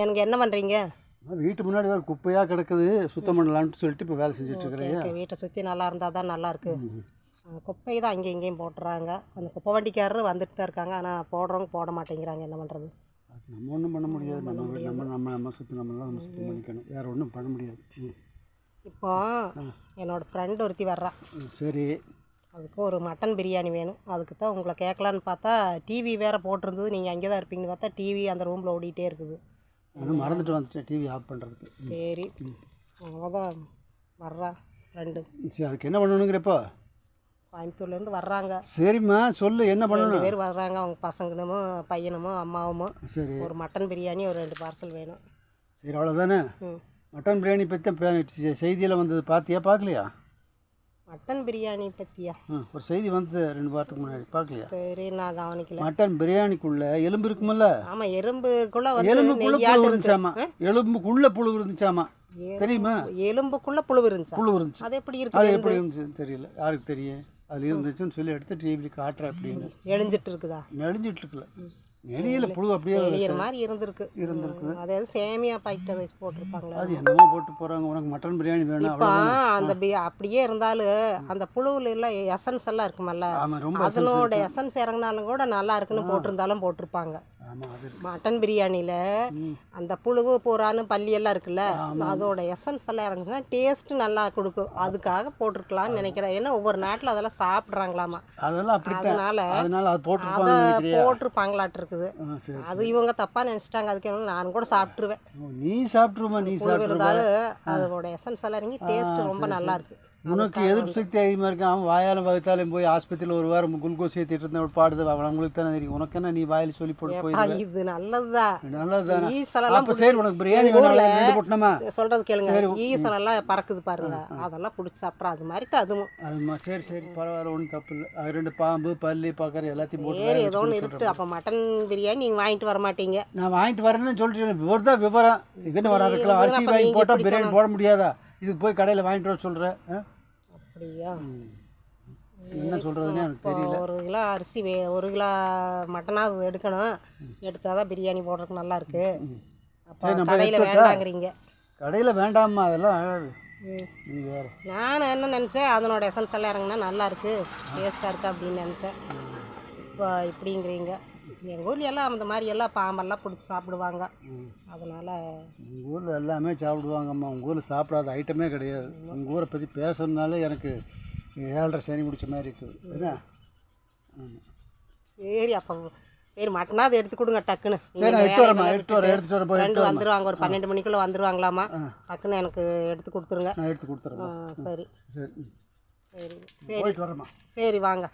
எனக்கு என்ன பண்ணுறீங்க வீட்டு முன்னாடி வேறு குப்பையாக கிடக்குது. சுத்தம் பண்ணலான்ட்டு சொல்லிட்டு இப்போ வேலை செஞ்சுட்டு இருக்கிறேன். வீட்டை சுற்றி நல்லா இருந்தால் தான் நல்லா இருக்கு. அந்த குப்பை தான் அங்கேயும் இங்கேயும் போட்டுறாங்க. அந்த குப்பை வண்டிக்காரரு வந்துட்டு தான் இருக்காங்க. ஆனால் போடுறவங்க போட மாட்டேங்கிறாங்க. என்ன பண்ணுறது நம்ம ஒன்றும் பண்ண முடியாது. நம்ம நம்ம நம்ம நம்ம சுத்தம் நம்ம தான் நம்ம சுத்தம் பண்ணிக்கணும். வேறு ஒன்றும் பண்ண முடியாது. இப்போ என்னோடய ஃப்ரெண்டு ஒருத்தி வர்றா. சரி. அதுக்கு ஒரு மட்டன் பிரியாணி வேணும். அதுக்கு தான் உங்களை கேட்கலான்னு பார்த்தா டிவி வேறு போட்டிருந்தது. நீங்கள் அங்கே தான் இருப்பீங்கன்னு பார்த்தா டிவி அந்த ரூமில் ஓடிட்டே இருக்குது. நானும் மறந்துட்டு வந்துட்டேன் டிவி ஆஃப் பண்ணுறதுக்கு சரி. அவதான் வர்றா ஃப்ரெண்டு சரி அதுக்கு என்ன பண்ணணுங்கிறப்போ? கோயம்புத்தூர்லேருந்து வர்றாங்க. சரிம்மா சொல்லு என்ன ரெண்டு பண்ணணும் பேர் வர்றாங்க அவங்க பசங்களும் பையனும் அம்மாவும். சரி. ஒரு மட்டன் பிரியாணி ஒரு ரெண்டு பார்சல் வேணும். சரி அவ்வளோதானே மட்டன் பிரியாணி பற்றி செய்தியில் வந்தது. பார்த்தியா பார்க்கலையா மட்டன் பிரியாணி பற்றியா ஒரு செய்தி வந்தது ரெண்டு வாரத்துக்கு முன்னாடி. பார்க்கலையா? சரி நான் கவனிக்கல மட்டன் பிரியாணிக்குள்ளே எலும்பு இருக்குமில்ல? ஆமாம் எறும்புக்குள்ளே வந்து எலும்புக்குள்ள புழு இருக்கு. இருந்துச்சாமா? எலும்புக்குள்ள புழு இருந்துச்சாமா? தெரியுமா? எலும்புக்குள்ளே புழு இருந்துச்சா? புழு இருந்துச்சு. அது எப்படி அது இருக்குது எப்படி இருந்துச்சுன்னு தெரியல. யாருக்கு தெரியும்? அது இருந்துச்சுன்னு சொல்லி எடுத்து டிவியில் காட்டுறேன் அப்படின்னு. எழிஞ்சிட்டு இருக்குதா? நெளிஞ்சிட்டு இருக்குல்ல. நெளியில புழு அப்படியே வெளியிற மாதிரி இருந்திருக்கு. இருந்திருக்குது. அதாவது சேமியா பாக்கெட் ரைஸ் போட்டிருப்பாங்களா? அது என்னமோ போட்டு போகிறாங்க உனக்கு மட்டன் பிரியாணி வேணும் இப்போ அந்த அப்படியே இருந்தாலும் அந்த புழுவில் எல்லாம் எசன்ஸ் எல்லாம் இருக்குமல்ல? அதனோட எசன்ஸ் இறங்கினாலும் கூட நல்லா இருக்குன்னு போட்டிருந்தாலும் போட்டிருப்பாங்க. மட்டன் பிரியாணியில் அந்த புழுவு பூரான்னு பல்லி எல்லாம் இருக்குல்ல அதோட எசன்ஸ் எல்லாம் இறங்குச்சுன்னா டேஸ்ட் நல்லா கொடுக்கும். அதுக்காக போட்டிருக்கலாம்னு நினைக்கிறேன். ஏன்னா ஒவ்வொரு நாட்டில் அதெல்லாம் சாப்பிட்றாங்களாமா. அதனால அது போட்டிருப்பாங்களாட்டு இருக்குது அது இவங்க தப்பாக நினச்சிட்டாங்க. அதுக்கு நான் கூட சாப்பிட்ருவேன் நீ சாப்பிட்ருமா நீ இருந்தாலும் அதோட எசன்ஸ் எல்லாம் இறங்கி டேஸ்ட் ரொம்ப நல்லா இருக்கு. உனக்கு எதிர்ப்பு சக்தி அதிகமாக இருக்கு. அவன் வாயாலும் வகுத்தாலும் போய் ஆஸ்பத்திரியில் ஒரு வாரம் குளுக்கோஸ் ஏற்றிட்டு இருந்தேன் பாடுது. அவங்களுக்கு தானே தெரியும். உனக்கு என்ன நீ வாயில் சொல்லி போட்டு போயிடுவேன் இது நல்லதுதான். நல்லது தானே ஈசலெல்லாம் அப்போ சரி உனக்கு பிரியாணி போட்டணுமா? சொல்றது கேளுங்க. ஈசலெல்லாம் பறக்குது பாருங்க. அதெல்லாம் பிடிச்சி சாப்பிட்றா. அது மாதிரி தான் அதுவும் அதுமா சரி சரி பரவாயில்ல ஒன்றும் தப்பு இல்லை. அது ரெண்டு பாம்பு பல்லி பார்க்குற எல்லாத்தையும் போட்டு வேக ஏதோ ஒன்று இருக்கு அப்போ மட்டன் பிரியாணி நீங்கள் வாங்கிட்டு வர மாட்டீங்க. நான் வாங்கிட்டு வரேன்னு சொல்லிட்டு விவரம் தான் விவரம். இதுன்னு வர இருக்கலாம் அரிசி வாங்கி போட்டால் பிரியாணி போட முடியாதா? இதுக்கு போய் கடையில் வாங்கிட்டு வர சொல்கிறேன் அப்படியா? என்ன சொல்கிறதுன்னு எனக்கு தெரியல. ஒரு கிலோ அரிசி வே ஒரு கிலோ மட்டனாவது எடுக்கணும். எடுத்தால் தான் பிரியாணி போடுறதுக்கு நல்லா இருக்கு. அப்போ கடையில்? வேண்டாங்கிறீங்க. கடையில் வேண்டாம்மா அதெல்லாம் ஆகாது. நான் என்ன நினச்சேன் அதனோட எசன்ஸ் எல்லாம் இறங்குனா நல்லா இருக்கு டேஸ்ட்டாக இருக்கு அப்படின்னு நினச்சேன். இப்போ இப்படிங்கிறீங்க. எங்கள் ஊர்ல எல்லாம் அந்த மாதிரி எல்லாம் பாம்பெல்லாம் பிடிச்சி சாப்பிடுவாங்க. அதனால உங்கள் ஊரில் எல்லாமே சாப்பிடுவாங்கம்மா. உங்கள் ஊரில் சாப்பிடாத ஐட்டமே கிடையாது. உங்கள் ஊரை பற்றி பேசணுனாலே எனக்கு ஏழரை சனி முடிச்ச மாதிரி இருக்குது என்ன? ஆமாம் சரி அப்போ சரி மட்டனாவது எடுத்து கொடுங்க டக்குன்னு. சரி எடுத்து வேலையெல்லாம் எடுத்து வரேன் எடுத்துட்டு வரேன் போய் ரெண்டு எடுத்து வந்துருவாங்க ஒரு பன்னெண்டு மணிக்குள்ளே வந்துருவாங்களாமா டக்குன்னு எனக்கு எடுத்து கொடுத்துருங்க. நான் எடுத்து கொடுத்துறேன் சரி. சரி. சரி. சரி வாங்க.